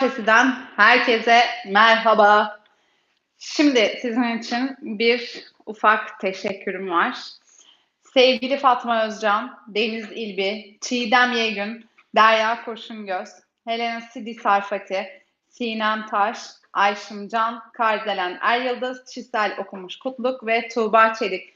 Sesinden herkese merhaba. Şimdi sizin için bir ufak teşekkürüm var. Sevgili Fatma Özcan, Deniz İlbi, Çiğdem Yegün, Derya Kurşungöz, Helena Sidi Sarfati, Sinem Taş, Ayşım Can, Kardelen Er Yıldız, Çisel Okumuş Kutluk ve Tuğba Çelik.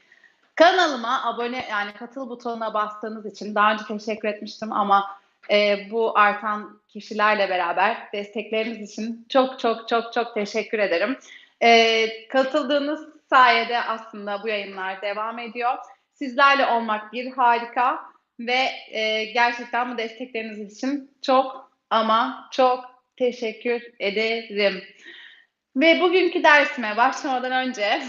Kanalıma abone yani katıl butonuna bastığınız için daha önce teşekkür etmiştim ama e, bu artan kişilerle beraber destekleriniz için çok çok çok çok teşekkür ederim. E, katıldığınız sayede aslında bu yayınlar devam ediyor. Sizlerle olmak bir harika ve e, gerçekten bu destekleriniz için çok ama çok teşekkür ederim. Ve bugünkü dersime başlamadan önce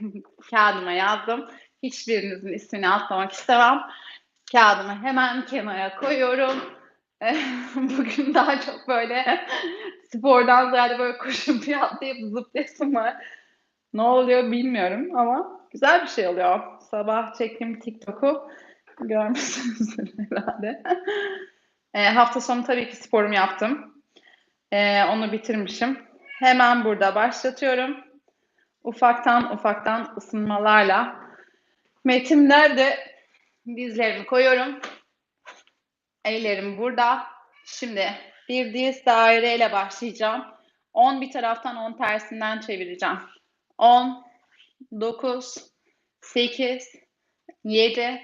kağıdıma yazdım. Hiçbirinizin ismini atlamak istemem. Kağıdımı hemen kenara koyuyorum. Bugün daha çok böyle spordan ziyade böyle koşup atlayıp zıplayasım var. Ne oluyor bilmiyorum ama güzel bir şey oluyor. Sabah çektiğim TikTok'u görmüşsünüzdür herhalde. E, hafta sonu tabii ki sporumu yaptım. E, onu bitirmişim. Hemen burada başlatıyorum. Ufaktan ufaktan ısınmalarla. Metimlerde dizlerimi koyuyorum. Ellerim burada. Şimdi bir diz daireyle başlayacağım. 10 bir taraftan 10 tersinden çevireceğim. 10, 9, 8, 7,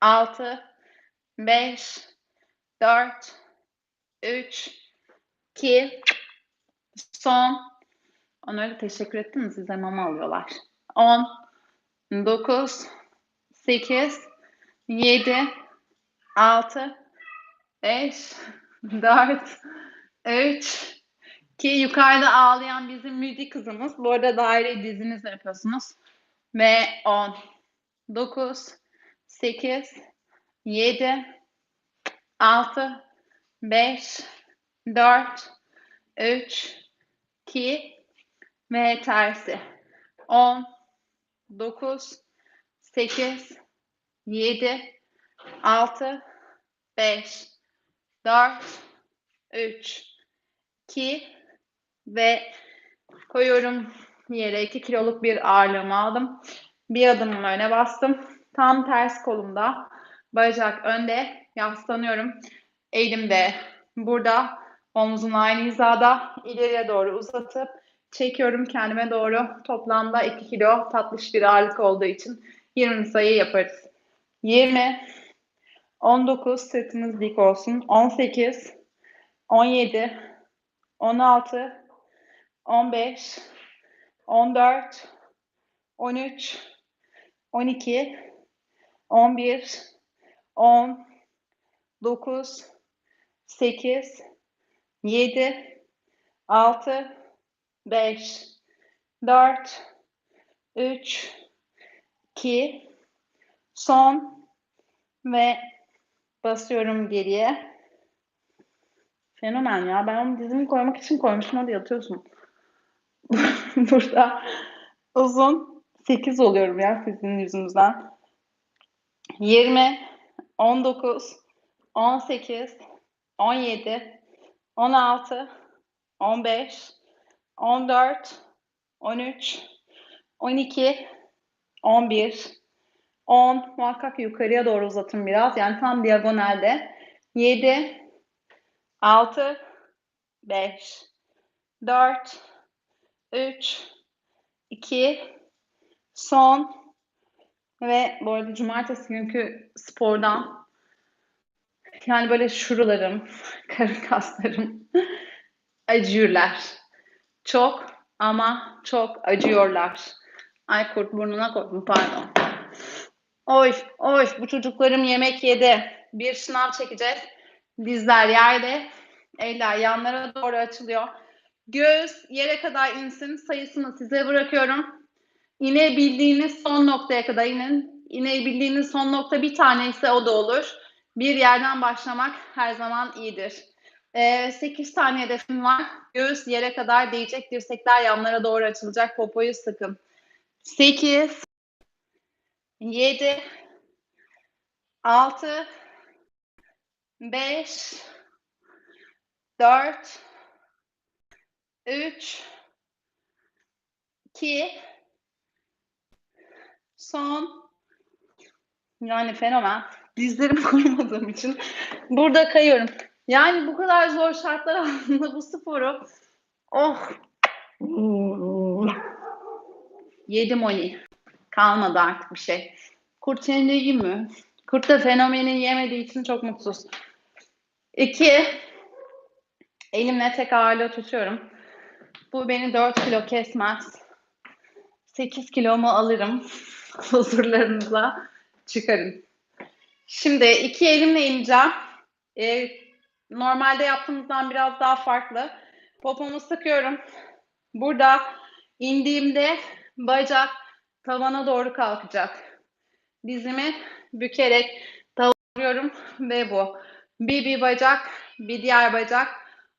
6, 5, 4, 3, 2, son. Onlara teşekkür ettim? Size mama alıyorlar. 10, 9, 8, 7, 6, 5, 4, 3, ki yukarıda ağlayan bizim müdi kızımız. Bu arada daire dizinizle yapıyorsunuz. Ve 10, 9, 8, 7, 6, 5, 4, 3, 2 ve tersi. 10, 9, 8, 7, 6, 5, 4, 3, 2 ve koyuyorum yere 2 kiloluk bir ağırlığımı aldım. Bir adımımı öne bastım. Tam ters kolumda. Bacak önde. Yaslanıyorum. Elim de burada. Omzum aynı hizada. ileriye doğru uzatıp çekiyorum kendime doğru. Toplamda 2 kilo tatlış bir ağırlık olduğu için 20 sayı yaparız. 20 19 sırtınız dik olsun. 18 17 16 15 14 13 12 11 10 9 8 7 6 5 4 3 2 son ve basıyorum geriye. Fenomen ya. Ben onu dizimi koymak için koymuşum. Hadi yatıyorsun. Burada uzun 8 oluyorum ya sizin yüzünüzden. 20, 19, 18, 17, 16, 15, 14, 13, 12, 11, 10. Muhakkak yukarıya doğru uzatın biraz. Yani tam diagonalde. 7, 6, 5, 4, 3, 2, son ve bu arada cumartesi günkü spordan yani böyle şuralarım, karın kaslarım acıyorlar. Çok ama çok acıyorlar. Ay kurt burnuna koydum pardon. Oy oy bu çocuklarım yemek yedi. Bir sınav çekeceğiz. Dizler yerde. Eller yanlara doğru açılıyor. Göğüs yere kadar insin. Sayısını size bırakıyorum. İnebildiğiniz son noktaya kadar inin. İnebildiğiniz son nokta bir tane ise o da olur. Bir yerden başlamak her zaman iyidir. Ee, 8 tane hedefim var. Göğüs yere kadar değecek. Dirsekler yanlara doğru açılacak. Popoyu sıkın. 8 7 6 5 4 3 2 son. Yani fenomen. Dizlerimi koymadığım için. Burada kayıyorum. Yani bu kadar zor şartlar altında bu sporu. Oh. Yedim oni. Kalmadı artık bir şey. Kurt yenilgi mi? Kurt da fenomeni yemediği için çok mutsuz. İki, elimle tek ağırlığı tutuyorum. Bu beni 4 kilo kesmez. 8 kilomu alırım. Huzurlarınıza çıkarım. Şimdi iki elimle ineceğim. Ee, normalde yaptığımızdan biraz daha farklı. Popomu sıkıyorum. Burada indiğimde bacak tavana doğru kalkacak. Dizimi bükerek tavuruyorum ve bu. Bir bir bacak, bir diğer bacak.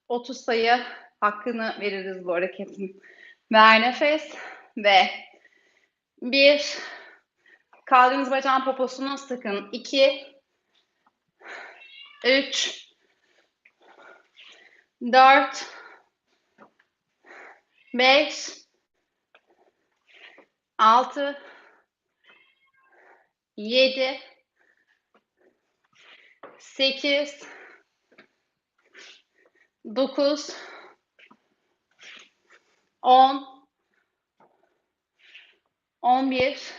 30 sayı hakkını veririz bu hareketin. Ver nefes ve bir kaldığınız bacağın poposunu sıkın. İki üç dört beş altı. Yedi. Sekiz. Dokuz. On. On bir.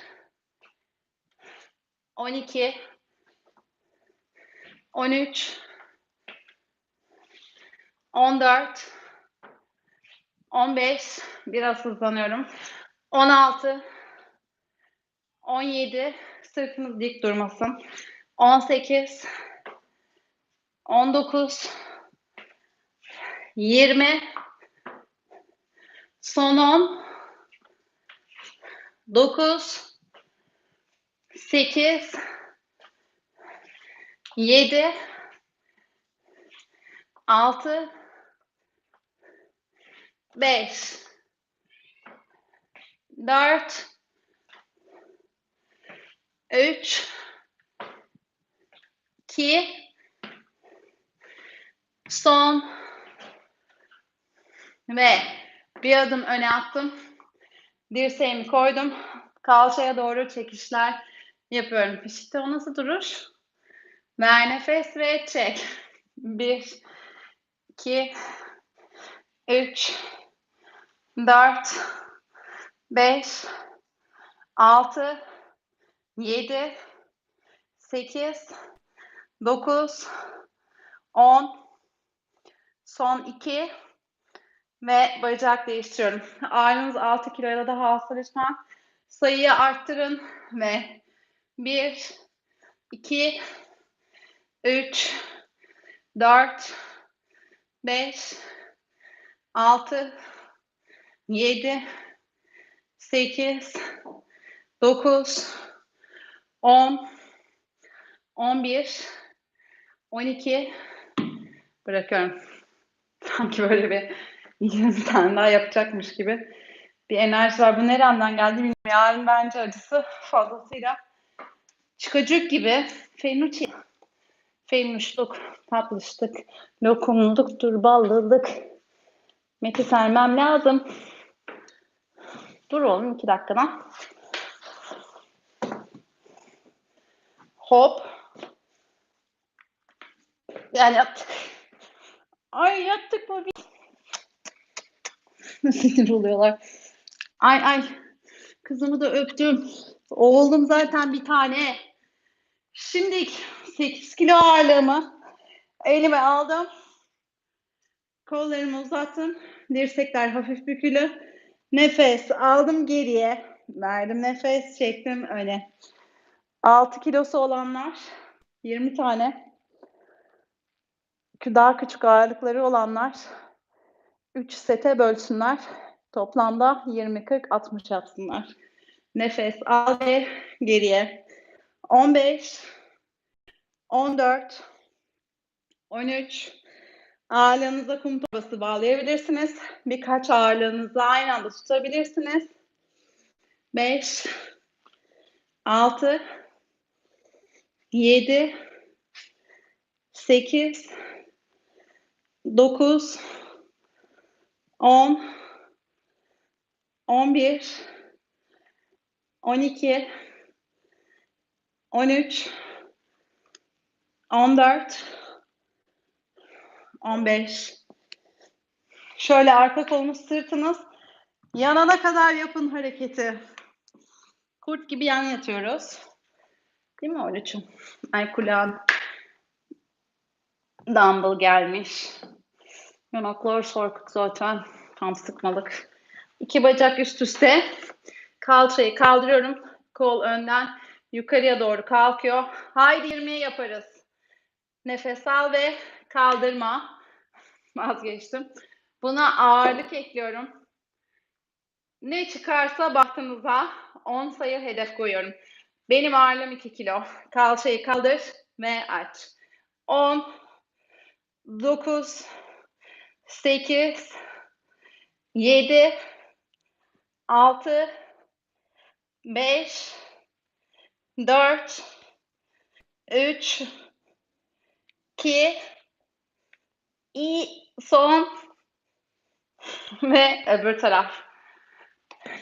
On iki. On üç. On dört. On beş. Biraz hızlanıyorum. On altı on yedi sırtınız dik durmasın. on sekiz on dokuz yirmi son on dokuz sekiz yedi altı beş dört üç iki son ve bir adım öne attım. Dirseğimi koydum. Kalçaya doğru çekişler yapıyorum. İşte o nasıl duruş? Ver nefes ve çek. Bir, iki, üç, dört, beş, altı, yedi, sekiz, dokuz, on, son iki ve bacak değiştiriyorum. Ağırlığınız 6 kilo ya da daha azsa lütfen sayıyı arttırın ve 1, 2, 3, 4, 5, 6, 7, 8, 9, 10, 11, 12, bırakıyorum. Sanki böyle bir 20 tane daha yapacakmış gibi bir enerji var. Bu nereden geldi bilmiyorum. Yarın bence acısı fazlasıyla çıkacak gibi. Fenuçi. Femuşluk, tatlışlık, lokumluktur, ballılık. Meti sermem lazım. Dur oğlum iki dakikada. Hop. Yani yattık. Ay yattık bu bir. Sinir oluyorlar. Ay ay. Kızımı da öptüm. Oğlum zaten bir tane. Şimdi 8 kilo ağırlığımı elime aldım. Kollarımı uzattım. Dirsekler hafif bükülü. Nefes aldım geriye. Verdim nefes çektim öne. 6 kilosu olanlar 20 tane. Daha küçük ağırlıkları olanlar 3 sete bölsünler. Toplamda 20, 40, 60 yapsınlar. Nefes al ve geriye. 15, 14, 13, ağırlığınıza kum torbası bağlayabilirsiniz. Birkaç ağırlığınızı aynı anda tutabilirsiniz. 5, 6, 7, 8, 9, 10 11 12 13 14 15 Şöyle arka kolunuz sırtınız. Yanana kadar yapın hareketi. Kurt gibi yan yatıyoruz. Değil mi Oruç'um? Ay kulağın dumbbell gelmiş. Yanaklar sarkık zaten. Tam sıkmalık. İki bacak üst üste. Kalçayı kaldırıyorum. Kol önden yukarıya doğru kalkıyor. Haydi 20'yi yaparız. Nefes al ve kaldırma. Vazgeçtim. Buna ağırlık ekliyorum. Ne çıkarsa bahtınıza 10 sayı hedef koyuyorum. Benim ağırlığım 2 kilo. Kalçayı kaldır ve aç. 10 9 8 7 6 5 4 3 2 i son ve öbür taraf.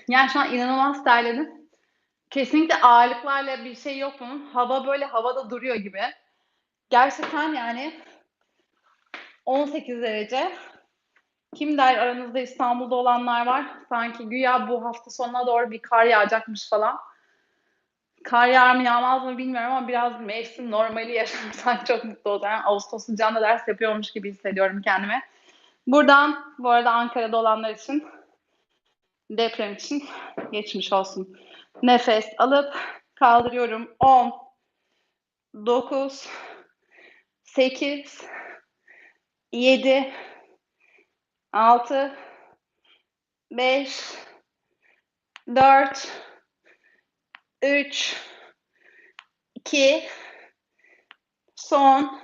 Yani şu an inanılmaz terledim. Kesinlikle ağırlıklarla bir şey yok bunun. Hava böyle havada duruyor gibi. Gerçekten yani 18 derece. Kim der aranızda İstanbul'da olanlar var. Sanki güya bu hafta sonuna doğru bir kar yağacakmış falan. Kar yağar mı yağmaz mı bilmiyorum ama biraz mevsim normali yaşarsak çok mutlu olacağım. Yani Ağustos sıcağında ders yapıyormuş gibi hissediyorum kendime. Buradan bu arada Ankara'da olanlar için deprem için geçmiş olsun. Nefes alıp kaldırıyorum. 10 9 8 7 6 5 4 3 2 son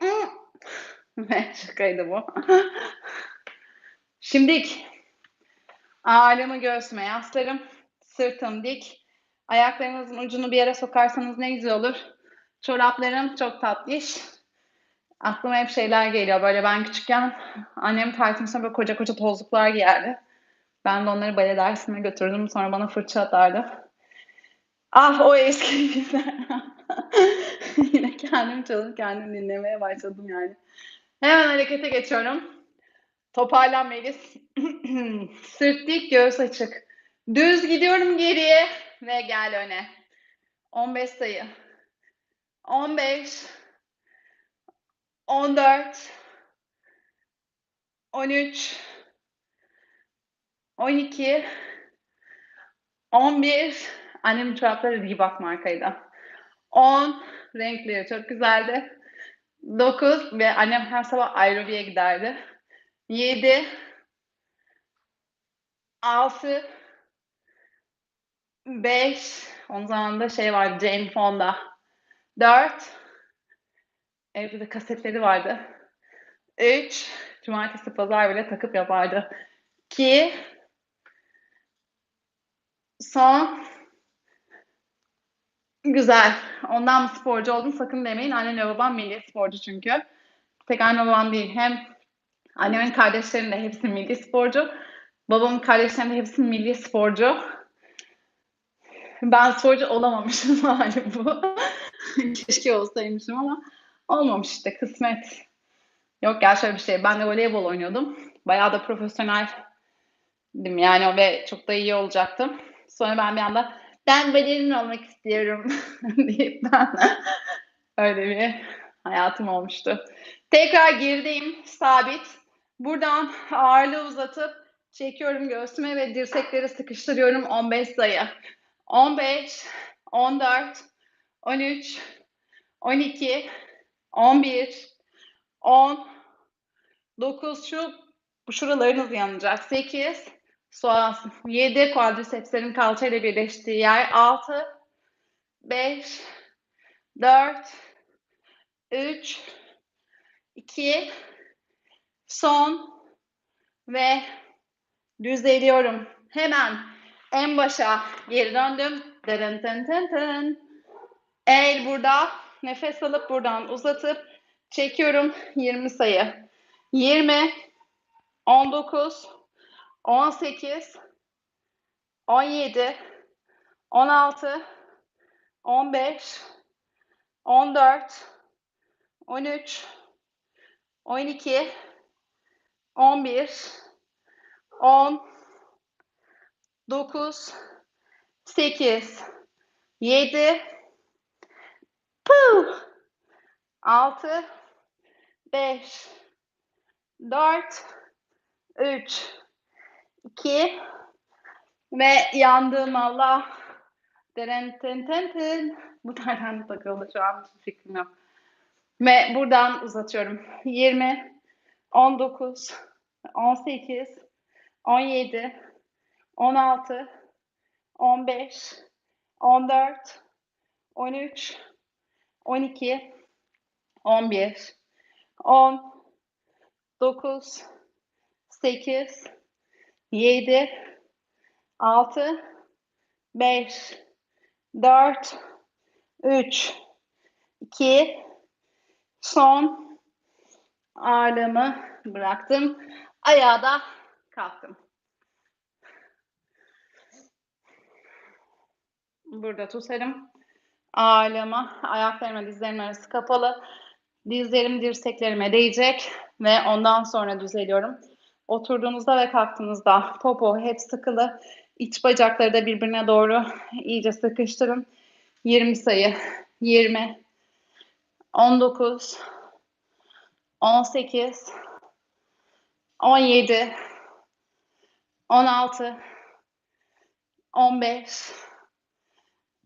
şakaydı bu. Şimdi ağırlığımı göğsüme yaslarım. Sırtım dik. Ayaklarınızın ucunu bir yere sokarsanız ne güzel olur. Çoraplarım çok tatlış. Aklıma hep şeyler geliyor. Böyle ben küçükken annem taytımsına böyle koca koca tozluklar giyerdi. Ben de onları bale dersine götürdüm. Sonra bana fırça atardı. Ah o eski günler. Yine kendim çalıp kendim dinlemeye başladım yani. Hemen harekete geçiyorum. Toparlan Melis. Sırt dik, göğüs açık. Düz gidiyorum geriye ve gel öne. 15 sayı. 15 14 13 12 11 Annemin çorapları Reebok markaydı. 10 renkli çok güzeldi. 9 ve annem her sabah aerobiye giderdi. 7 6 5 o zaman da şey vardı Jane Fonda. 4 Evde de kasetleri vardı. 3 Cumartesi pazar bile takıp yapardı. 2 Son Güzel. Ondan mı sporcu oldun sakın demeyin. Annem ve babam milli sporcu çünkü. Tek anne babam değil. Hem annemin kardeşlerinin de hepsi milli sporcu. Babamın kardeşlerinin de hepsi milli sporcu. Ben sporcu olamamışım hali bu. Keşke olsaymışım ama olmamış işte kısmet. Yok gel şöyle bir şey. Ben de voleybol oynuyordum. Bayağı da profesyonel yani ve çok da iyi olacaktım. Sonra ben bir anda ben balerin olmak istiyorum deyip ben öyle bir hayatım olmuştu. Tekrar girdeyim sabit. Buradan ağırlığı uzatıp çekiyorum göğsüme ve dirsekleri sıkıştırıyorum 15 sayı. 15, 14, 13, 12, 11, 10, 9 şu şuralarınız yanacak. 8, Soğan 7 quadricepslerin kalçayla birleştiği yer 6 5 4 3 2 son ve düzeliyorum. Hemen en başa geri döndüm. Dırın tın tın tın. El burada. Nefes alıp buradan uzatıp çekiyorum 20 sayı. 20 19, 18, 17, 16, 15, 14, 13, 12, 11, 10, 9, 8, 7, 6, 5, 4, 3, 2 ve yandığım Allah. Deren ten ten ten. Bu nereden takıldı şu an hiçbir fikrim yok. Ve buradan uzatıyorum. 20, 19, 18, 17, 16, 15, 14, 13, 12, 11, 10, 9, 8, 7, 6, 5, 4, 3, 2, son ağırlığımı bıraktım. Ayağa da kalktım. Burada tutarım. Ağırlığımı, ayaklarımla dizlerimin arası kapalı. Dizlerim dirseklerime değecek ve ondan sonra düzeliyorum. Oturduğunuzda ve kalktığınızda popo hep sıkılı. İç bacakları da birbirine doğru iyice sıkıştırın. 20 sayı. 20 19 18 17 16 15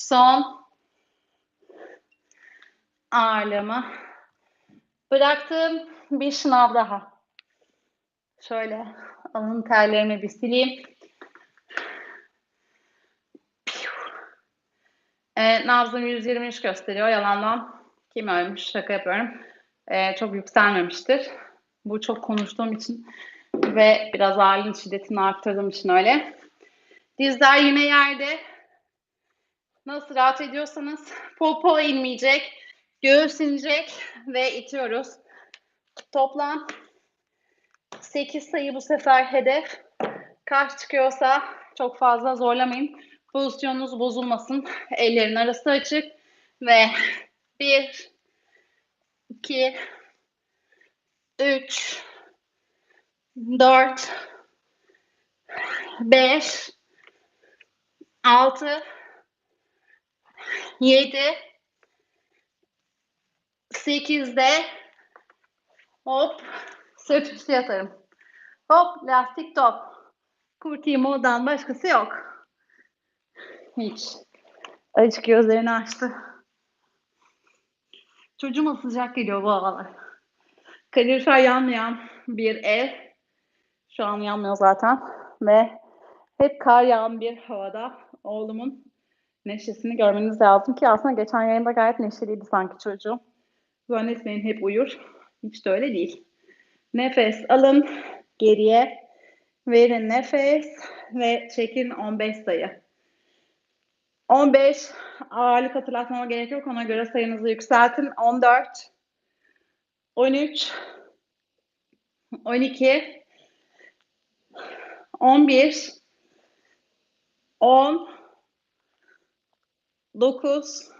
son ağırlığımı bıraktım. Bir şınav daha. Şöyle alın terlerimi bir sileyim. E, nabzım 123 gösteriyor yalandan. Kim ölmüş? Şaka yapıyorum. E, çok yükselmemiştir. Bu çok konuştuğum için ve biraz ağırlığın şiddetini arttırdığım için öyle. Dizler yine yerde. Nasıl rahat ediyorsanız popo inmeyecek, göğüs inecek ve itiyoruz. Toplam 8 sayı bu sefer hedef. Kaç çıkıyorsa çok fazla zorlamayın. Pozisyonunuz bozulmasın. Ellerin arası açık ve 1 2 3 4 5 6 7 8'de hop sırt üstü yatarım. Hop lastik top. Kurtayım odan başkası yok. Hiç. Açık gözlerini açtı. Çocuğuma sıcak geliyor bu havalar. Kalorifer yanmayan bir ev. Şu an yanmıyor zaten. Ve hep kar yağan bir havada oğlumun neşesini görmeniz lazım ki aslında geçen yayında gayet neşeliydi sanki çocuğum. Zannetmeyin hep uyur. Hiç de öyle değil. Nefes alın geriye. Verin nefes ve çekin 15 sayı. 15 ağırlık hatırlatmama gerek yok. Ona göre sayınızı yükseltin. 14 13 12 11 10 9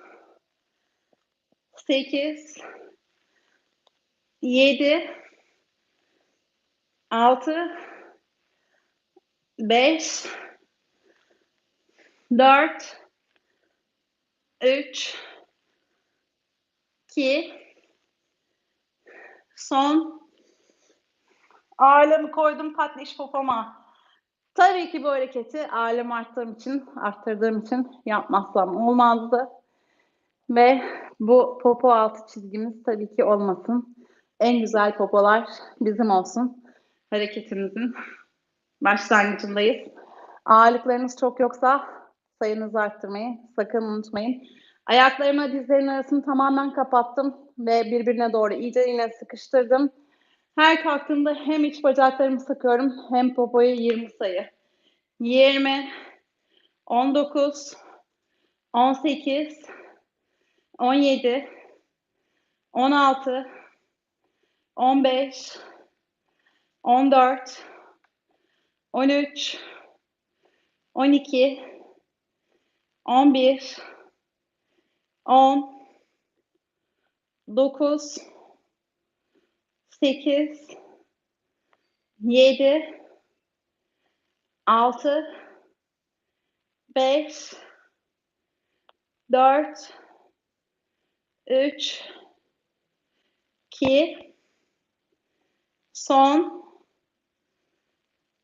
8 7 6 5 4 3 2 son ağırlığımı koydum patliş popoma. Tabii ki bu hareketi ağırlığımı arttırdığım için, arttırdığım için yapmazsam olmazdı. Ve bu popo altı çizgimiz tabii ki olmasın. En güzel popolar bizim olsun. hareketimizin başlangıcındayız. Ağırlıklarınız çok yoksa sayınızı arttırmayı sakın unutmayın. Ayaklarımı dizlerin arasını tamamen kapattım ve birbirine doğru iyice yine sıkıştırdım. Her kalktığımda hem iç bacaklarımı sıkıyorum hem popoyu 20 sayı. 20, 19, 18, 17, 16, 15, 14, 13, 12, 11, 10, 9, 8, 7, 6, 5, 4, 3, 2, son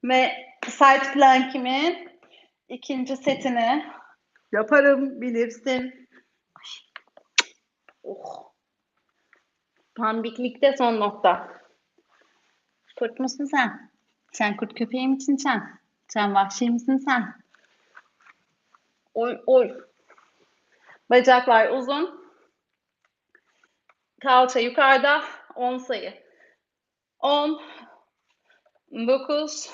ve side plank'imin ikinci setini yaparım bilirsin. Oh. Pambiklikte son nokta. Kurt musun sen? Sen kurt köpeği misin sen? Sen vahşi misin sen? Oy oy. Bacaklar uzun. Kalça yukarıda. 10 sayı. 10 9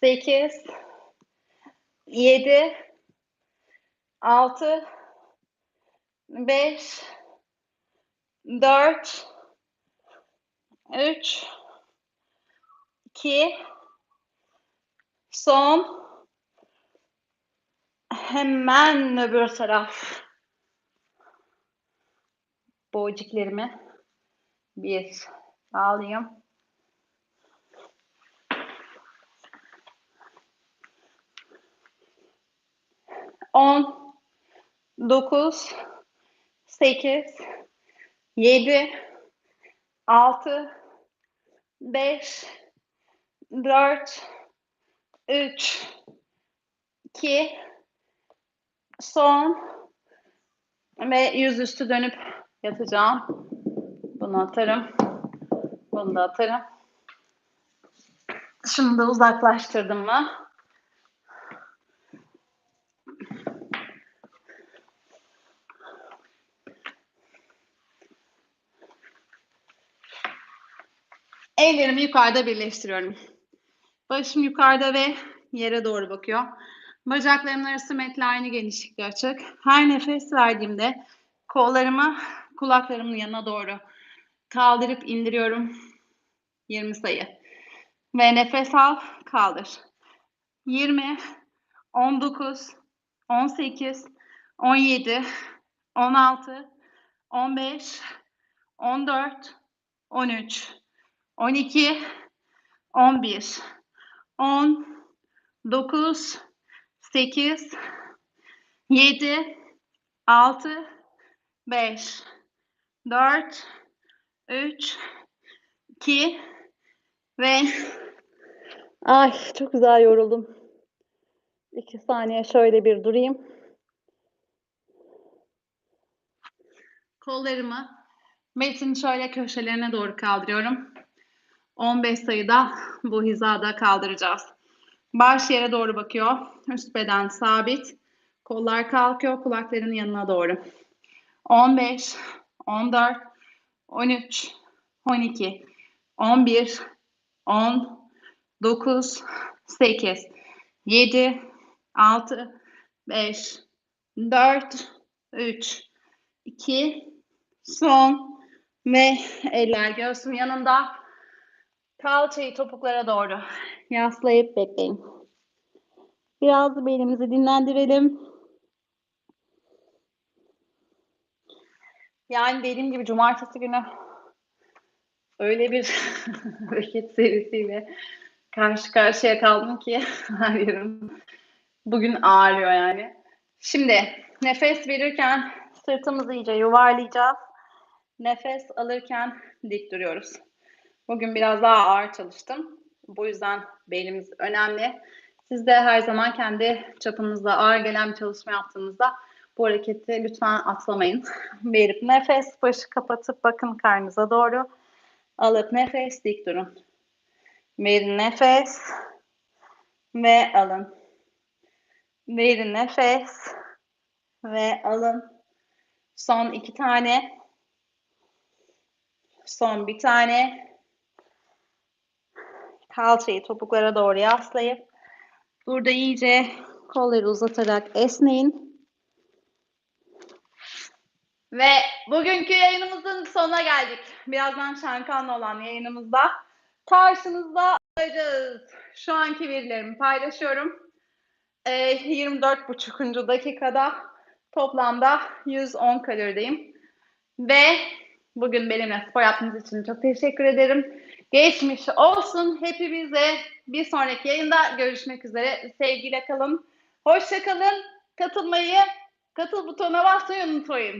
8 7 6 5 4 3 2 son. Hemen öbür taraf. Boğacıklarımı bir alayım. On, dokuz, sekiz, yedi, altı, beş, dört, üç, iki, son ve yüzüstü dönüp yatacağım. Bunu atarım. Bunu da atarım. Şunu da uzaklaştırdım mı? Ellerimi yukarıda birleştiriyorum. Başım yukarıda ve yere doğru bakıyor. Bacaklarımın arası metle aynı genişlikte açık. Her nefes verdiğimde kollarımı kulaklarımın yanına doğru kaldırıp indiriyorum. 20 sayı. Ve nefes al, kaldır. 20, 19, 18, 17, 16, 15, 14, 13, 12, 11, 10, 9, 8, 7, 6, 5, 4, 3, 2 ve ay çok güzel yoruldum. 2 saniye şöyle bir durayım. Kollarımı metin şöyle köşelerine doğru kaldırıyorum. 15 sayıda bu hizada kaldıracağız. Baş yere doğru bakıyor. Üst beden sabit. Kollar kalkıyor kulakların yanına doğru. 15, 14, 13, 12, 11, 10, 9, 8, 7, 6, 5, 4, 3, 2, son ve eller göğsüm yanında. Kalçayı topuklara doğru yaslayıp bekleyin. Biraz belimizi dinlendirelim. Yani dediğim gibi cumartesi günü öyle bir hareket serisiyle karşı karşıya kaldım ki her yerim bugün ağrıyor yani. Şimdi nefes verirken sırtımızı iyice yuvarlayacağız. Nefes alırken dik duruyoruz. Bugün biraz daha ağır çalıştım. Bu yüzden belimiz önemli. Siz de her zaman kendi çapınızda ağır gelen bir çalışma yaptığınızda bu hareketi lütfen atlamayın. Verip nefes, başı kapatıp bakın karnınıza doğru. Alıp nefes dik durun. Verin nefes. Ve alın. Verin nefes. Ve alın. Son iki tane. Son bir tane. Kalçayı topuklara doğru yaslayıp burada iyice kolları uzatarak esneyin. Ve bugünkü yayınımızın sonuna geldik. Birazdan Şankan'la olan yayınımızda karşınızda olacağız. Şu anki verilerimi paylaşıyorum. Ee, 24,5. dakikada toplamda 110 kalorideyim. Ve bugün benimle spor yaptığınız için çok teşekkür ederim. Geçmiş olsun hepimize. Bir sonraki yayında görüşmek üzere. Sevgiyle kalın. Hoşça kalın. Katılmayı, katıl butonuna basmayı unutmayın.